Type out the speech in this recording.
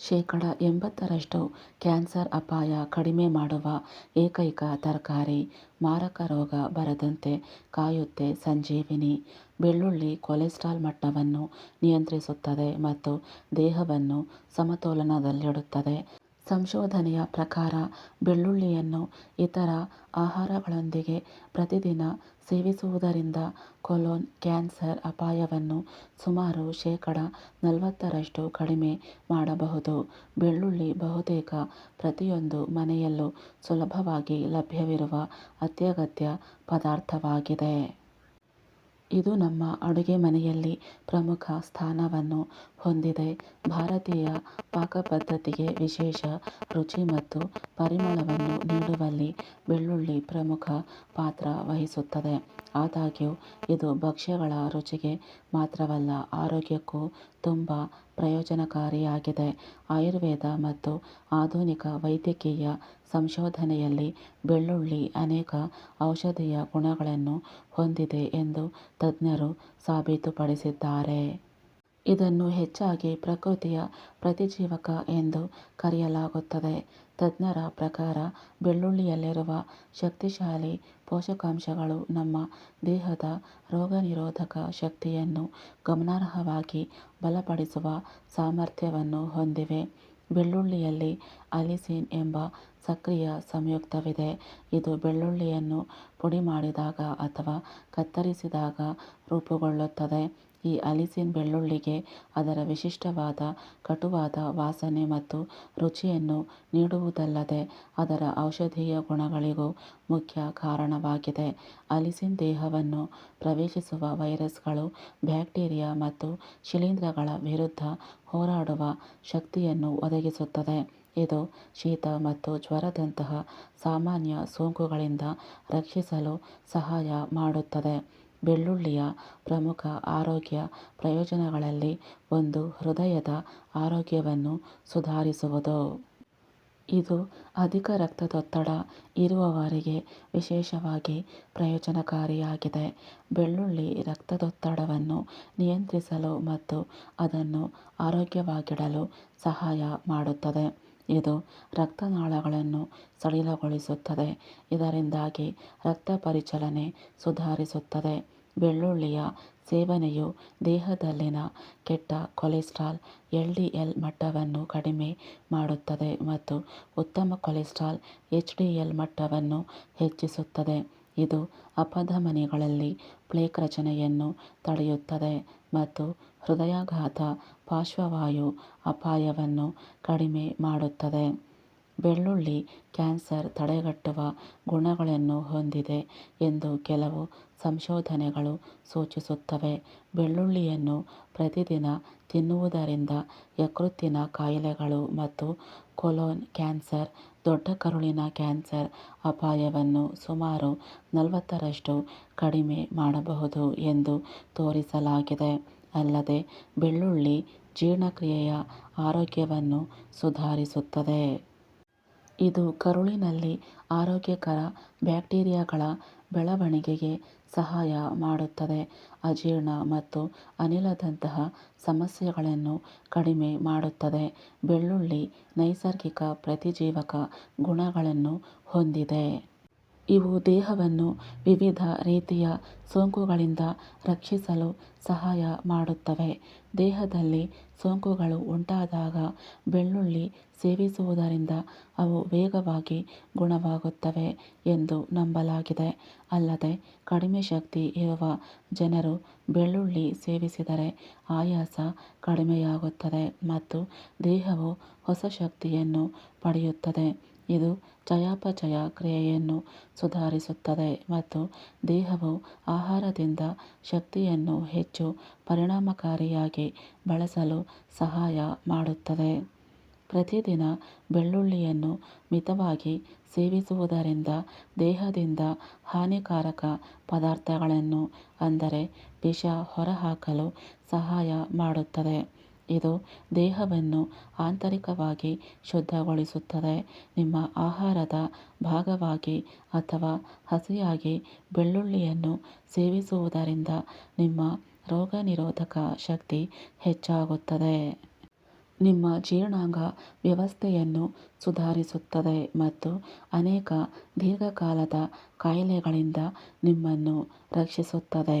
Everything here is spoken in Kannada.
ಶೇಕಡ ಎಂಬತ್ತರಷ್ಟು ಕ್ಯಾನ್ಸರ್ ಅಪಾಯ ಕಡಿಮೆ ಮಾಡುವ ಏಕೈಕ ತರಕಾರಿ. ಮಾರಕ ರೋಗ ಬರದಂತೆ ಕಾಯುತ್ತೆ ಸಂಜೀವಿನಿ. ಬೆಳ್ಳುಳ್ಳಿ ಕೊಲೆಸ್ಟ್ರಾಲ್ ಮಟ್ಟವನ್ನು ನಿಯಂತ್ರಿಸುತ್ತದೆ ಮತ್ತು ದೇಹವನ್ನು ಸಮತೋಲನದಲ್ಲಿಡುತ್ತದೆ. ಸಂಶೋಧನೆಯ ಪ್ರಕಾರ ಬೆಳ್ಳುಳ್ಳಿಯನ್ನು ಇತರ ಆಹಾರಗಳೊಂದಿಗೆ ಪ್ರತಿದಿನ ಸೇವಿಸುವುದರಿಂದ ಕೊಲೊನ್ ಕ್ಯಾನ್ಸರ್ ಅಪಾಯವನ್ನು ಸುಮಾರು ಶೇಕಡ ನಲವತ್ತರಷ್ಟು ಕಡಿಮೆ ಮಾಡಬಹುದು. ಬೆಳ್ಳುಳ್ಳಿ ಬಹುತೇಕ ಪ್ರತಿಯೊಂದು ಮನೆಯಲ್ಲೂ ಸುಲಭವಾಗಿ ಲಭ್ಯವಿರುವ ಅತ್ಯಗತ್ಯ ಪದಾರ್ಥವಾಗಿದೆ. ಇದು ನಮ್ಮ ಅಡುಗೆ ಮನೆಯಲ್ಲಿ ಪ್ರಮುಖ ಸ್ಥಾನವನ್ನು ಹೊಂದಿದೆ. ಭಾರತೀಯ ಪಾಕಪದ್ಧತಿಗೆ ವಿಶೇಷ ರುಚಿ ಮತ್ತು ಪರಿಮಳವನ್ನು ನೀಡುವಲ್ಲಿ ಬೆಳ್ಳುಳ್ಳಿ ಪ್ರಮುಖ ಪಾತ್ರ ವಹಿಸುತ್ತದೆ. ಆದಾಗ್ಯೂ, ಇದು ಭಕ್ಷ್ಯಗಳ ರುಚಿಗೆ ಮಾತ್ರವಲ್ಲ, ಆರೋಗ್ಯಕ್ಕೂ ತುಂಬಾ ಪ್ರಯೋಜನಕಾರಿಯಾಗಿದೆ. ಆಯುರ್ವೇದ ಮತ್ತು ಆಧುನಿಕ ವೈದ್ಯಕೀಯ ಸಂಶೋಧನೆಯಲ್ಲಿ ಬೆಳ್ಳುಳ್ಳಿ ಅನೇಕ ಔಷಧೀಯ ಗುಣಗಳನ್ನು ಹೊಂದಿದೆ ಎಂದು ತಜ್ಞರು ಸಾಬೀತುಪಡಿಸಿದ್ದಾರೆ. ಇದನ್ನು ಹೆಚ್ಚಾಗಿ ಪ್ರಕೃತಿಯ ಪ್ರತಿಜೀವಕ ಎಂದು ಕರೆಯಲಾಗುತ್ತದೆ. ತಜ್ಞರ ಪ್ರಕಾರ, ಬೆಳ್ಳುಳ್ಳಿಯಲ್ಲಿರುವ ಶಕ್ತಿಶಾಲಿ ಪೋಷಕಾಂಶಗಳು ನಮ್ಮ ದೇಹದ ರೋಗನಿರೋಧಕ ಶಕ್ತಿಯನ್ನು ಗಮನಾರ್ಹವಾಗಿ ಬಲಪಡಿಸುವ ಸಾಮರ್ಥ್ಯವನ್ನು ಹೊಂದಿವೆ. ಬೆಳ್ಳುಳ್ಳಿಯಲ್ಲಿ ಅಲಿಸಿನ್ ಎಂಬ ಸಕ್ರಿಯ ಸಂಯುಕ್ತವಿದೆ, ಇದು ಬೆಳ್ಳುಳ್ಳಿಯನ್ನು ಪುಡಿ ಮಾಡಿದಾಗ ಅಥವಾ ಕತ್ತರಿಸಿದಾಗ ರೂಪುಗೊಳ್ಳುತ್ತದೆ. ಈ ಅಲಿಸಿನ್ ಬೆಳ್ಳುಳ್ಳಿಗೆ ಅದರ ವಿಶಿಷ್ಟವಾದ ಕಟುವಾದ ವಾಸನೆ ಮತ್ತು ರುಚಿಯನ್ನು ನೀಡುವುದಲ್ಲದೆ, ಅದರ ಔಷಧೀಯ ಗುಣಗಳಿಗೂ ಮುಖ್ಯ ಕಾರಣವಾಗಿದೆ. ಅಲಿಸಿನ್ ದೇಹವನ್ನು ಪ್ರವೇಶಿಸುವ ವೈರಸ್ಗಳು, ಬ್ಯಾಕ್ಟೀರಿಯಾ ಮತ್ತು ಶಿಲೀಂಧ್ರಗಳ ವಿರುದ್ಧ ಹೋರಾಡುವ ಶಕ್ತಿಯನ್ನು ಒದಗಿಸುತ್ತದೆ, ಇದು ಶೀತ ಮತ್ತು ಜ್ವರದಂತಹ ಸಾಮಾನ್ಯ ಸೋಂಕುಗಳಿಂದ ರಕ್ಷಿಸಲು ಸಹಾಯ ಮಾಡುತ್ತದೆ. ಬೆಳ್ಳುಳ್ಳಿಯ ಪ್ರಮುಖ ಆರೋಗ್ಯ ಪ್ರಯೋಜನಗಳಲ್ಲಿ ಒಂದು ಹೃದಯದ ಆರೋಗ್ಯವನ್ನು ಸುಧಾರಿಸುವುದು. ಇದು ಅಧಿಕ ರಕ್ತದೊತ್ತಡ ಇರುವವರಿಗೆ ವಿಶೇಷವಾಗಿ ಪ್ರಯೋಜನಕಾರಿಯಾಗಿದೆ. ಬೆಳ್ಳುಳ್ಳಿ ರಕ್ತದೊತ್ತಡವನ್ನು ನಿಯಂತ್ರಿಸಲು ಮತ್ತು ಅದನ್ನು ಆರೋಗ್ಯವಾಗಿಡಲು ಸಹಾಯ ಮಾಡುತ್ತದೆ. ಇದು ರಕ್ತನಾಳಗಳನ್ನು ಸಡಿಲಗೊಳಿಸುತ್ತದೆ, ಇದರಿಂದಾಗಿ ರಕ್ತ ಪರಿಚಲನೆ ಸುಧಾರಿಸುತ್ತದೆ. ಬೆಳ್ಳುಳ್ಳಿಯ ಸೇವನೆಯು ದೇಹದಲ್ಲಿನ ಕೆಟ್ಟ ಕೊಲೆಸ್ಟ್ರಾಲ್ ಎಲ್. ಡಿ. ಎಲ್ ಮಟ್ಟವನ್ನು ಕಡಿಮೆ ಮಾಡುತ್ತದೆ ಮತ್ತು ಉತ್ತಮ ಕೊಲೆಸ್ಟ್ರಾಲ್ ಎಚ್. ಡಿ. ಎಲ್ ಮಟ್ಟವನ್ನು ಹೆಚ್ಚಿಸುತ್ತದೆ. ಇದು ಅಪಧಮನಿಗಳಲ್ಲಿ ಪ್ಲೇಕ್ ರಚನೆಯನ್ನು ತಡೆಯುತ್ತದೆ ಮತ್ತು ಹೃದಯಾಘಾತ, ಪಾರ್ಶ್ವವಾಯು ಅಪಾಯವನ್ನು ಕಡಿಮೆ ಮಾಡುತ್ತದೆ. ಬೆಳ್ಳುಳ್ಳಿ ಕ್ಯಾನ್ಸರ್ ತಡೆಗಟ್ಟುವ ಗುಣಗಳನ್ನು ಹೊಂದಿದೆ ಎಂದು ಕೆಲವು ಸಂಶೋಧನೆಗಳು ಸೂಚಿಸುತ್ತವೆ. ಬೆಳ್ಳುಳ್ಳಿಯನ್ನು ಪ್ರತಿದಿನ ತಿನ್ನುವುದರಿಂದ ಯಕೃತ್ತಿನ ಕಾಯಿಲೆಗಳು ಮತ್ತು ಕೊಲೋನ್ ಕ್ಯಾನ್ಸರ್, ದೊಡ್ಡ ಕರುಳಿನ ಕ್ಯಾನ್ಸರ್ ಅಪಾಯವನ್ನು ಸುಮಾರು ನಲವತ್ತರಷ್ಟು ಕಡಿಮೆ ಮಾಡಬಹುದು ಎಂದು ತೋರಿಸಲಾಗಿದೆ. ಅಲ್ಲದೆ, ಬೆಳ್ಳುಳ್ಳಿ ಜೀರ್ಣಕ್ರಿಯೆಯ ಆರೋಗ್ಯವನ್ನು ಸುಧಾರಿಸುತ್ತದೆ. ಇದು ಕರುಳಿನಲ್ಲಿ ಆರೋಗ್ಯಕರ ಬ್ಯಾಕ್ಟೀರಿಯಾಗಳ ಬೆಳವಣಿಗೆಗೆ ಸಹಾಯ ಮಾಡುತ್ತದೆ, ಅಜೀರ್ಣ ಮತ್ತು ಅನಿಲದಂತಹ ಸಮಸ್ಯೆಗಳನ್ನು ಕಡಿಮೆ ಮಾಡುತ್ತದೆ. ಬೆಳ್ಳುಳ್ಳಿ ನೈಸರ್ಗಿಕ ಪ್ರತಿಜೀವಕ ಗುಣಗಳನ್ನು ಹೊಂದಿದೆ. ಇವು ದೇಹವನ್ನು ವಿವಿಧ ರೀತಿಯ ಸೋಂಕುಗಳಿಂದ ರಕ್ಷಿಸಲು ಸಹಾಯ ಮಾಡುತ್ತವೆ. ದೇಹದಲ್ಲಿ ಸೋಂಕುಗಳು ಉಂಟಾದಾಗ ಬೆಳ್ಳುಳ್ಳಿ ಸೇವಿಸುವುದರಿಂದ ಅವು ವೇಗವಾಗಿ ಗುಣವಾಗುತ್ತವೆ ಎಂದು ನಂಬಲಾಗಿದೆ. ಅಲ್ಲದೆ, ಕಡಿಮೆ ಶಕ್ತಿ ಇರುವ ಜನರು ಬೆಳ್ಳುಳ್ಳಿ ಸೇವಿಸಿದರೆ ಆಯಾಸ ಕಡಿಮೆಯಾಗುತ್ತದೆ ಮತ್ತು ದೇಹವು ಹೊಸ ಶಕ್ತಿಯನ್ನು ಪಡೆಯುತ್ತದೆ. ಇದು ಚಯಾಪಚಯ ಕ್ರಿಯೆಯನ್ನು ಸುಧಾರಿಸುತ್ತದೆ ಮತ್ತು ದೇಹವು ಆಹಾರದಿಂದ ಶಕ್ತಿಯನ್ನು ಹೆಚ್ಚು ಪರಿಣಾಮಕಾರಿಯಾಗಿ ಬಳಸಲು ಸಹಾಯ ಮಾಡುತ್ತದೆ. ಪ್ರತಿದಿನ ಬೆಳ್ಳುಳ್ಳಿಯನ್ನು ಮಿತವಾಗಿ ಸೇವಿಸುವುದರಿಂದ ದೇಹದಿಂದ ಹಾನಿಕಾರಕ ಪದಾರ್ಥಗಳನ್ನು, ಅಂದರೆ ವಿಷ, ಹೊರಹಾಕಲು ಸಹಾಯ ಮಾಡುತ್ತದೆ. ಇದು ದೇಹವನ್ನು ಆಂತರಿಕವಾಗಿ ಶುದ್ಧಗೊಳಿಸುತ್ತದೆ. ನಿಮ್ಮ ಆಹಾರದ ಭಾಗವಾಗಿ ಅಥವಾ ಹಸಿಯಾಗಿ ಬೆಳ್ಳುಳ್ಳಿಯನ್ನು ಸೇವಿಸುವುದರಿಂದ ನಿಮ್ಮ ರೋಗನಿರೋಧಕ ಶಕ್ತಿ ಹೆಚ್ಚಾಗುತ್ತದೆ. ನಿಮ್ಮ ಜೀರ್ಣಾಂಗ ವ್ಯವಸ್ಥೆಯನ್ನು ಸುಧಾರಿಸುತ್ತದೆ ಮತ್ತು ಅನೇಕ ದೀರ್ಘಕಾಲದ ಕಾಯಿಲೆಗಳಿಂದ ನಿಮ್ಮನ್ನು ರಕ್ಷಿಸುತ್ತದೆ